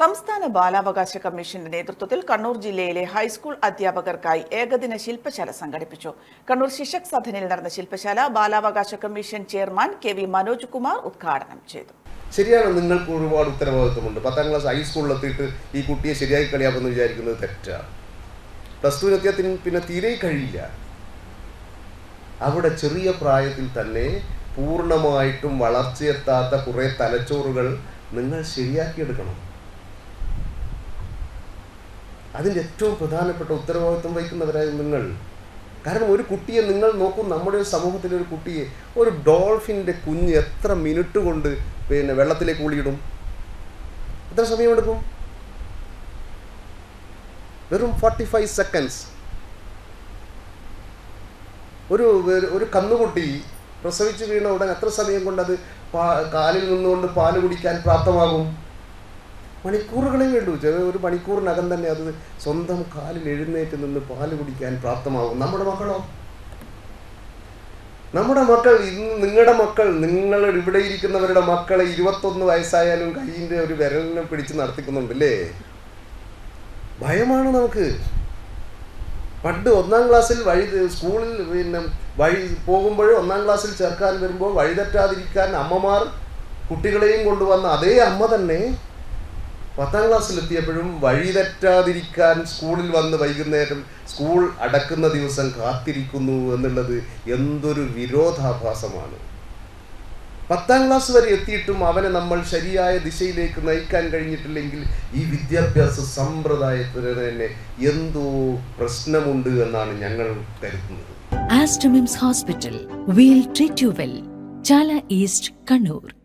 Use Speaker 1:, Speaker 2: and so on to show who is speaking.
Speaker 1: സംസ്ഥാന ബാലാവകാശ കമ്മീഷന്റെ നേതൃത്വത്തിൽ കണ്ണൂർ ജില്ലയിലെ ഹൈസ്കൂൾ അധ്യാപകർക്കായി ഏകദിന ശില്പശാല സംഘടിപ്പിച്ചു. കണ്ണൂർ ശിക്ഷക് സദനിൽ നടന്ന ശില്പശാല ബാലാവകാശ commission chairman K V Manoj Kumar ഉദ്ഘാടനം ചെയ്തു.
Speaker 2: ശരിയാണ് നിങ്ങൾക്ക് ഒരുപാട് ഉത്തരവാദിത്വമുണ്ട്. പത്താം ക്ലാസ് ഹൈസ്കൂളിലെത്തിയിട്ട് ഈ കുട്ടിയെ ശരിയായി കളിയാക്കുമെന്ന് വിചാരിക്കുന്നത് തെറ്റാണ് പ്ലസ് ടുവിനെത്തിയത്തിന് പിന്നെ തീരെ കഴിയില്ല. അവിടെ ചെറിയ പ്രായത്തിൽ തന്നെ പൂർണമായിട്ടും വളർച്ചയെത്താത്ത കുറേ തലച്ചോറുകൾ നിങ്ങൾ ശരിയാക്കിയെടുക്കണം. അതിന്റെ ഏറ്റവും പ്രധാനപ്പെട്ട ഉത്തരവാദിത്വം വഹിക്കുന്നവരായ നിങ്ങൾ. കാരണം ഒരു കുട്ടിയെ നിങ്ങൾ നോക്കും നമ്മുടെ സമൂഹത്തിലെ ഒരു കുട്ടിയെ ഒരു ഡോൾഫിന്റെ കുഞ്ഞ് എത്ര മിനിറ്റ് കൊണ്ട് പിന്നെ വെള്ളത്തിലേക്ക് ഊളിയിടും? എത്ര സമയമെടുക്കും? വെറും ഫോർട്ടി ഫൈവ് സെക്കൻഡ്സ് ഒരു- ഒരു കന്നുകുട്ടി പ്രസവിച്ച് വീണ ഉടൻ എത്ര സമയം കൊണ്ട് അത് കാലിൽ നിന്നുകൊണ്ട് പാൽ കുടിക്കാൻ പ്രാപ്തമാകും? മണിക്കൂറുകളെ വേണ്ടു ചില ഒരു മണിക്കൂറിനകം തന്നെ അത് സ്വന്തം കാലിൽ എഴുന്നേറ്റ് നിന്ന് പാൽ കുടിക്കാൻ പ്രാപ്തമാകും നമ്മുടെ മക്കളോ? നമ്മുടെ മക്കൾ ഇന്ന് നിങ്ങളുടെ മക്കൾ നിങ്ങൾ ഇവിടെ ഇരിക്കുന്നവരുടെ മക്കളെ ഇരുപത്തൊന്ന് വയസ്സായാലും കയ്യിന്റെ ഒരു വിരലിനെ പിടിച്ച് നടത്തിക്കുന്നുണ്ടല്ലേ ഭയമാണ് നമുക്ക്. പണ്ട് ഒന്നാം ക്ലാസ്സിൽ വഴി സ്കൂളിൽ പിന്നെ വഴി പോകുമ്പോഴും ഒന്നാം ക്ലാസ്സിൽ ചേർക്കാൻ വരുമ്പോൾ വഴിതെറ്റാതിരിക്കാൻ അമ്മമാർ കുട്ടികളെയും കൊണ്ടുവന്ന അതേ അമ്മ തന്നെ പത്താം ക്ലാസ്സിലെത്തിയപ്പോഴും വഴിതെറ്റാതിരിക്കാൻ സ്കൂളിൽ വന്ന് വൈകുന്നേരം സ്കൂൾ അടക്കുന്ന ദിവസം കാത്തിരിക്കുന്നു എന്നുള്ളത് എന്തൊരു വിരോധാഭാസമാണ് പത്താം ക്ലാസ് വരെ എത്തിയിട്ടും അവനെ നമ്മൾ ശരിയായ ദിശയിലേക്ക് നയിക്കാൻ കഴിഞ്ഞിട്ടില്ലെങ്കിൽ ഈ വിദ്യാഭ്യാസ സമ്പ്രദായത്തിന് തന്നെ എന്തോ പ്രശ്നമുണ്ട് എന്നാണ് ഞങ്ങൾ കരുതുന്നത്
Speaker 3: ഹോസ്പിറ്റൽ. Chala East, Kannur.